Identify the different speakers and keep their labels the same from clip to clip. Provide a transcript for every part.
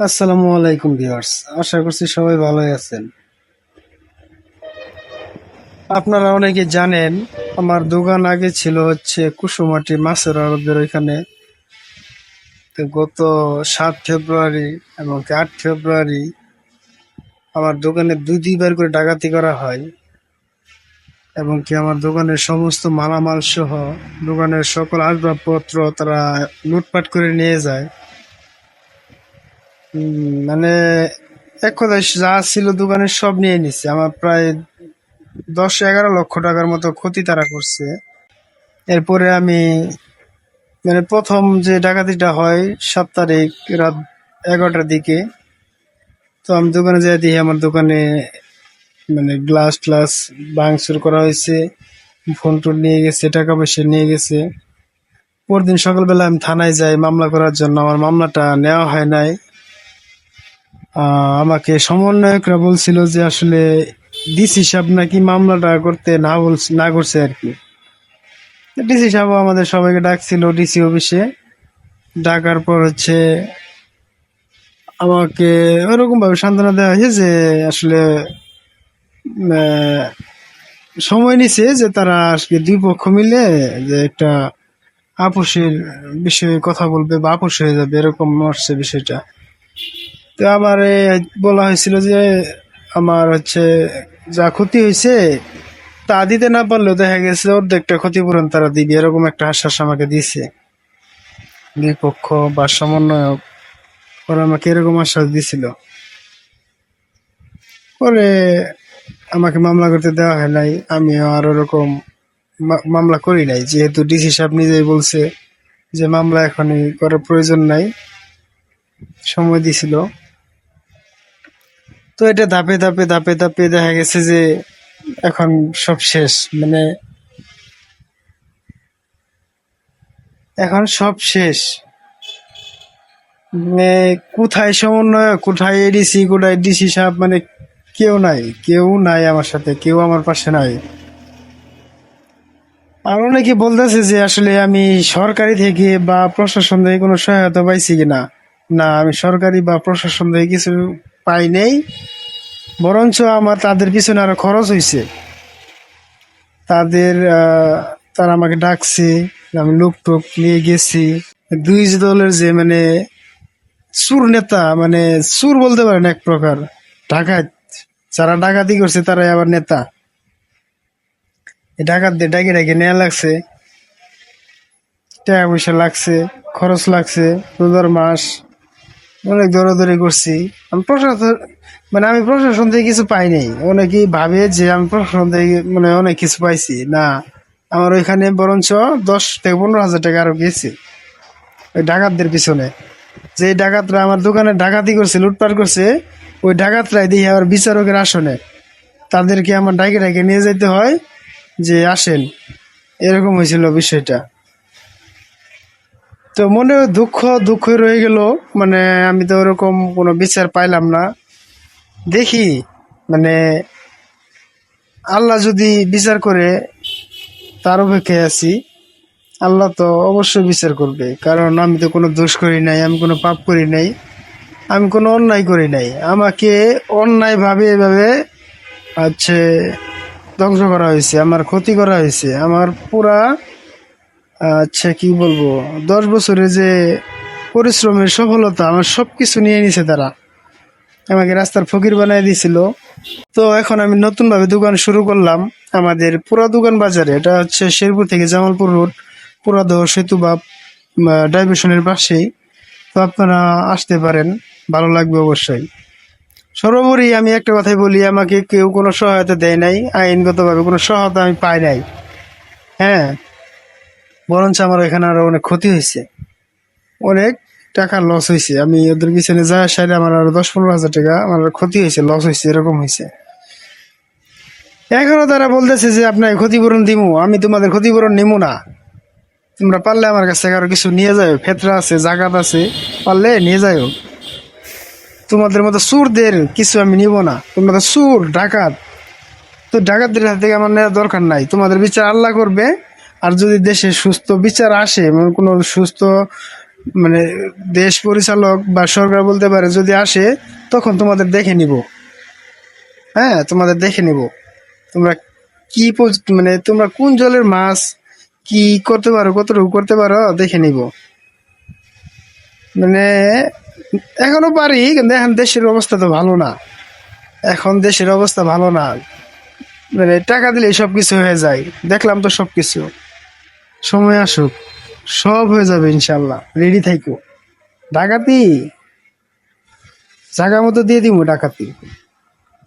Speaker 1: আসসালামু আলাইকুম, ভিউয়ার্স। আশা করছি সবাই ভালোই আছেন। আপনারা অনেকে জানেন, আমার দোকান আগে ছিল হচ্ছে কুসুমাটি মাছের আড়তের ওইখানে। তো গত সাত ফেব্রুয়ারি এবং আট ফেব্রুয়ারি আমার দোকানে দুই দুইবার করে ডাকাতি করা হয় এবং কি আমার দোকানের সমস্ত মালামাল সহ দোকানের সকল আসবাবপত্র তারা লুটপাট করে নিয়ে যায়। মানে এক কথায় যা ছিল দোকানের সব নিয়ে নিচ্ছে আমার প্রায় দশ এগারো লক্ষ টাকার মতো ক্ষতি তারা করছে। এরপরে আমি মানে প্রথম যে ডাকাতিটা হয় সাত তারিখ রাত এগারোটার দিকে, তো আমি দোকানে যাই দিয়ে আমার দোকানে মানে গ্লাস ট্লাস ভাঙচুর করা হয়েছে, ফোন টোন নিয়ে গেছে, টাকা পয়সা নিয়ে গেছে। পরদিন সকালবেলা আমি থানায় যাই মামলা করার জন্য। আমার মামলাটা নেওয়া হয় নাই। আমাকে সমন্বয়করা বলছিল যে আসলে ডিসি সাহেব নাকি মামলাটা করতে না বলছে, না করছে আর কি। ডিসি সাহেব আমাদের সবাইকে ডাকছিল ডিসি অফিসে। ডাকার পর হচ্ছে আমাকে ওরকম ভাবে সান্ত্বনা দেওয়া হয়েছে যে আসলে সময় নিছে যে তারা আজকে দুই পক্ষ মিলে যে একটা আপোষের বিষয়ে কথা বলবে বা আপোষ হয়ে যাবে, এরকম আসছে বিষয়টা। তো আমার বলা হয়েছিল যে আমার হচ্ছে যা ক্ষতি হয়েছে তা দিতে না পারলেও দেখা গেছে অর্ধেকটা ক্ষতিপূরণ তারা দিবে। এরকম একটা আশ্বাস আমাকে দিয়েছে। দুই পক্ষ বা সমন্বয়ক, ওরা আমাকে এরকম আশ্বাস দিছিল পরে আমাকে মামলা করতে দেওয়া হয় নাই। আমিও আর ওরকম মামলা করি নাই। যেহেতু ডিসি সাহেব নিজেই বলছে যে মামলা এখনই করার প্রয়োজন নাই। সময় দিছিল তো এটা ধাপে ধাপে ধাপে ধাপে দেখা গেছে যে এখন সব শেষ মানে এখন সব শেষ। মানে কোথায় সমন্বয় কোথায় এডিসি কোথায় ডিসি সাহেব মানে কেউ নাই কেউ নাই আমার সাথে, কেউ আমার পাশে নাই। আর অনেকে বলতেছে যে আসলে আমি সরকারি থেকে বা প্রশাসন থেকে কোনো সহায়তা পাইছি কিনা? না, আমি সরকারি বা প্রশাসন থেকে কিছু পাই নাই। বরঞ্চ আমার তাদের পিছনে আরও খরচ হয়েছে তাদের তারা আমাকে ডাকছে, আমি লোক টোক নিয়ে গেছি। দুই দলের যে মানে সুর নেতা মানে সুর বলতে পারেন এক প্রকার, ডাকাত, যারা ডাকাতি করছে তারাই আবার নেতা। ডাকাতদের ডাকে ডাকে নেওয়া লাগছে, টাকা পয়সা লাগছে, খরচ লাগছে, রোজার মাস অনেক দৌড়াদৌড়ি করছি। আমি প্রশাসন মানে আমি প্রশাসন থেকে কিছু পাই নাই। অনেকেই ভাবে যে আমি প্রশাসন থেকে মানে অনেক কিছু পাইছি। না, আমার ওইখানে বরঞ্চ দশ থেকে পনেরো হাজার টাকা আরও গেছে। ওই ডাকাতদের পিছনে। যে ডাকাতরা আমার দোকানে ডাকাতি করছে, লুটপাট করছে, ওই ডাকাতরাই দিয়ে আবার বিচারকের আসনে। তাদেরকে আমার ডাকে ডাকে নিয়ে যেতে হয় যে আসেন। এরকম হয়েছিল বিষয়টা। তো মনে দুঃখ দুঃখ রয়ে গেল। মানে আমি তো ওরকম কোনো বিচার পাইলাম না। দেখি মানে আল্লাহ যদি বিচার করে, তার অপেক্ষায় আছি। আল্লাহ তো অবশ্যই বিচার করবে। কারণ আমি তো কোনো দোষ করি নাই, আমি কোনো পাপ করি নাই, আমি কোনো অন্যায় করি নাই। আমাকে অন্যায়ভাবে এভাবে হচ্ছে ধ্বংস করা হয়েছে, আমার ক্ষতি করা হয়েছে। আমার পুরা আচ্ছা কি বলব? দশ বছরে যে পরিশ্রমের সফলতা আমার সব কিছু নিয়ে নিছে তারা। আমাকে রাস্তার ফকির বানিয়ে দিয়েছিল তো এখন আমি নতুন ভাবে দোকান শুরু করলাম আমাদের পুরা দোকান বাজারে। এটা হচ্ছে শেরপুর থেকে জামালপুর রোড, পুরাদহ সেতু বা ডাইভার্সনের পাশেই। তো আপনারা আসতে পারেন, ভালো লাগবে অবশ্যই। সর্বোপরি আমি একটা কথাই বলি, আমাকে কেউ কোনো সহায়তা দেয় নাই, আইনগতভাবে কোনো সহায়তা আমি পাই নাই। হ্যাঁ বরঞ্চ আমার এখানে আরও অনেক ক্ষতি হয়েছে। অনেক টাকা লস হয়েছে। আমি ওদের পিছনে যা সাইডে আমার আরও দশ পনেরো হাজার টাকা আমার ক্ষতি হয়েছে লস হয়েছে, এরকম হয়েছে। এখনও তারা বলতেছে যে আপনার ক্ষতিপূরণ দিমু। আমি তোমাদের ক্ষতিপূরণ নিমু না। তোমরা পারলে আমার কাছ থেকে আরও কিছু নিয়ে যাও। ফেতরা আছে জাগাত আছে, পারলে নিয়ে যাও। তোমাদের মতো সুরদের কিছু আমি নিব না। তোমরা তো সুর ডাকাত। তো ডাকাতদের হাত থেকে আমার নেওয়ার দরকার নাই। তোমাদের বিচার আল্লাহ করবে। আর যদি দেশে সুস্থ বিচার আসে মানে কোনো সুস্থ মানে দেশ পরিচালক বা সরকার বলতে পারে, যদি আসে, তখন তোমাদের দেখে নিব। হ্যাঁ তোমাদের দেখে নিব। তোমরা কি মানে তোমরা কোন জলের মাছ, কি করতে পারো, কতটুকু করতে পারো, দেখে নিব। মানে এখনও পারি, কিন্তু এখন দেশের অবস্থা তো ভালো না। এখন দেশের অবস্থা ভালো না। মানে টাকা দিলে সব কিছু হয়ে যায়। দেখলাম তো সব কিছু সময় আসুক, সব হয়ে যাবে ইনশাল্লাহ রেডি থাইকো। ডাকাতি? জায়গা মতো দিয়ে দিব ডাকাতি।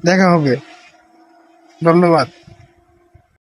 Speaker 1: দেখা হবে। ধন্যবাদ।